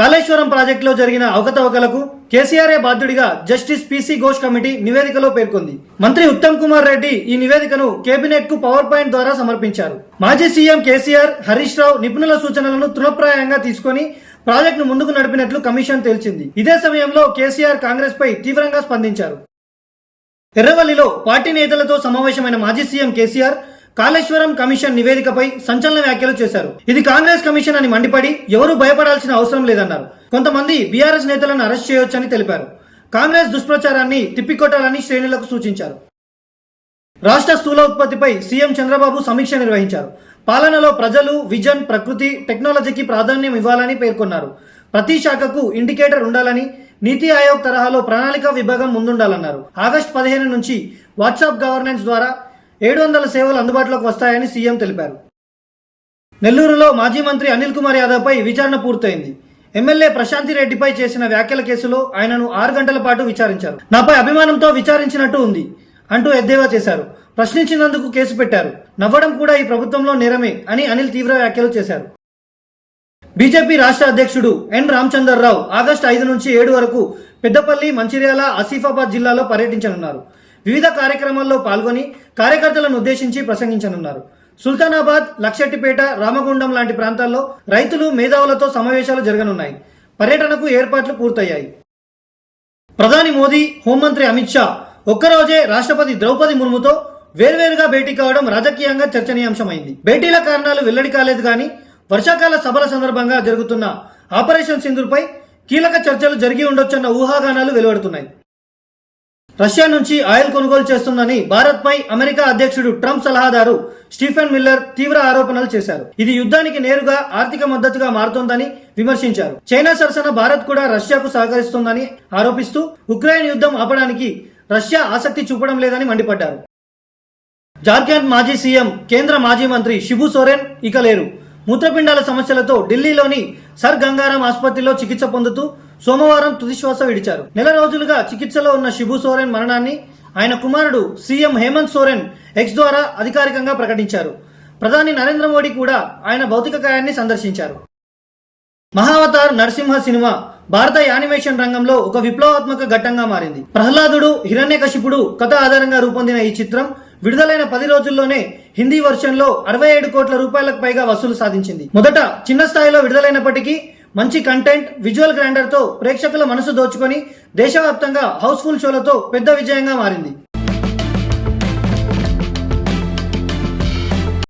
కాళేశ్వరం ప్రాజెక్టులో జరిగిన అవకతవకలకు కేసీఆర్ఏ బాధ్యుడిగా జస్టిస్ పీసీ ఘోష్ కమిటీ నివేదికలో పేర్కొంది. మంత్రి ఉత్తమ్ కుమార్ రెడ్డి ఈ నివేదికను కేబినెట్కు పవర్ పాయింట్ ద్వారా సమర్పించారు. మాజీ సీఎం కేసీఆర్ హరీష్ రావు నిపుణుల సూచనలను తృణప్రాయంగా తీసుకొని ప్రాజెక్టును ముందుకు నడిపినట్లు కమిషన్ తేల్చింది. ఇదే సమయంలో కేసీఆర్ కాంగ్రెస్ పై తీవ్రంగా స్పందించారు. ఎర్రవల్లిలో పార్టీ నేతలతో సమావేశమైన మాజీ సీఎం కేసీఆర్ కాళేశ్వరం కమిషన్ నివేదికపై సంచలన వ్యాఖ్యలు చేశారు. ఇది కాంగ్రెస్ కమిషన్ అని మండిపడి ఎవరూ భయపడాల్సిన అవసరం లేదన్నారు. కొంతమంది బీఆర్ఎస్ నేతలను అరెస్ట్ చేయొచ్చని తెలిపారు. కాంగ్రెస్ దుష్ప్రచారాన్ని తిప్పికొట్టాలని శ్రేణులకు సూచించారు. రాష్ట్ర స్థూల ఉత్పత్తిపై సీఎం చంద్రబాబు సమీక్ష నిర్వహించారు. పాలనలో ప్రజలు విజన్ ప్రకృతి టెక్నాలజీకి ప్రాధాన్యం ఇవ్వాలని పేర్కొన్నారు. ప్రతి శాఖకు ఇండికేటర్ ఉండాలని నీతి ఆయోగ్ తరహాలో ప్రణాళిక విభాగం ముందుండాలన్నారు. ఆగస్టు పదిహేను నుంచి వాట్సాప్ గవర్నెన్స్ ద్వారా ఏడు వందల సేవలు అందుబాటులోకి వస్తాయని సీఎం తెలిపారు. నెల్లూరులో మాజీ మంత్రి అనిల్ కుమార్ యాదవ్ పై విచారణ పూర్తయింది. ఎమ్మెల్యే ప్రశాంతి రెడ్డిపై చేసిన వ్యాఖ్యల కేసులో ఆయనను ఆరు గంటల పాటు విచారించారు. నాపై అభిమానంతో విచారించినట్టు ఉంది అంటూ ఎద్దేవా చేశారు. ప్రశ్నించినందుకు కేసు పెట్టారు. నవ్వడం కూడా ఈ ప్రభుత్వంలో నేరమే అని అనిల్ తీవ్ర వ్యాఖ్యలు చేశారు. బీజేపీ రాష్ట్ర అధ్యక్షుడు ఎన్ రామచందర్రావు ఆగస్టు ఐదు నుంచి ఏడు వరకు పెద్దపల్లి మంచిర్యాల ఆసిఫాబాద్ జిల్లాలో పర్యటించనున్నారు. వివిధ కార్యక్రమాల్లో పాల్గొని కార్యకర్తలను ఉద్దేశించి ప్రసంగించనున్నారు. సుల్తానాబాద్ లక్షెట్టిపేట రామగుండం లాంటి ప్రాంతాల్లో రైతులు మేధావులతో సమావేశాలు జరగనున్నాయి. పర్యటనకు ఏర్పాట్లు పూర్తయ్యాయి. ప్రధాని మోదీ హోంమంత్రి అమిత్ షా ఒక్కరోజే రాష్ట్రపతి ద్రౌపది ముర్ముతో వేర్వేరుగా భేటీ కావడం రాజకీయంగా చర్చనీయాంశమైంది. భేటీల కారణాలు వెల్లడి కాలేదు కానీ వర్షాకాల సభల సందర్భంగా జరుగుతున్న ఆపరేషన్ సింధుపై కీలక చర్చలు జరిగి ఉండొచ్చన్న ఊహాగానాలు వెలువడుతున్నాయి. రష్యా నుంచి ఆయిల్ కొనుగోలు చేస్తుందని భారత్పై అమెరికా అధ్యక్షుడు ట్రంప్ సలహాదారు స్టీఫెన్ మిల్లర్ తీవ్ర ఆరోపణలు చేశారు. ఇది యుద్ధానికి నేరుగా ఆర్థిక మద్దతుగా మారుతోందని విమర్శించారు. చైనా సరసన భారత్ కూడా రష్యాకు సహకరిస్తోందని ఆరోపిస్తూ ఉక్రెయిన్ యుద్ధం ఆపడానికి రష్యా ఆసక్తి చూపడం లేదని మండిపడ్డారు. జార్ఖండ్ మాజీ సీఎం కేంద్ర మాజీ మంత్రి షిబు సోరెన్ ఇక లేరు. మూత్రపిండాల సమస్యలతో ఢిల్లీలోని సర్ గంగారాం ఆసుపత్రిలో చికిత్స పొందుతూ సోమవారం తుదిశ్వాస విడిచారు. నెల రోజులుగా చికిత్సలో ఉన్న శిబు సోరెన్ మరణాన్ని ఆయన కుమారుడు సీఎం హేమంత్ సోరెన్ ఎక్స్ ద్వారా అధికారికంగా ప్రకటించారు. ప్రధాని నరేంద్ర మోడీ కూడా ఆయన భౌతిక కాయాన్ని సందర్శించారు. మహావతార్ నరసింహ సినిమా భారత యానిమేషన్ రంగంలో ఒక విప్లవాత్మక ఘట్టంగా మారింది. ప్రహ్లాదుడు హిరణ్యకశిపుడు కథ ఆధారంగా రూపొందిన ఈ చిత్రం విడుదలైన పది రోజుల్లోనే హిందీ వర్షన్లో అరవై ఏడు కోట్ల రూపాయలకు పైగా వసూలు సాధించింది. మొదట చిన్న స్థాయిలో విడుదలైనప్పటికీ మంచి కంటెంట్ విజువల్ గ్రాండర్తో ప్రేక్షకుల మనసు దోచుకొని దేశవ్యాప్తంగా హౌస్ఫుల్ షోలతో పెద్ద విజయంగా మారింది.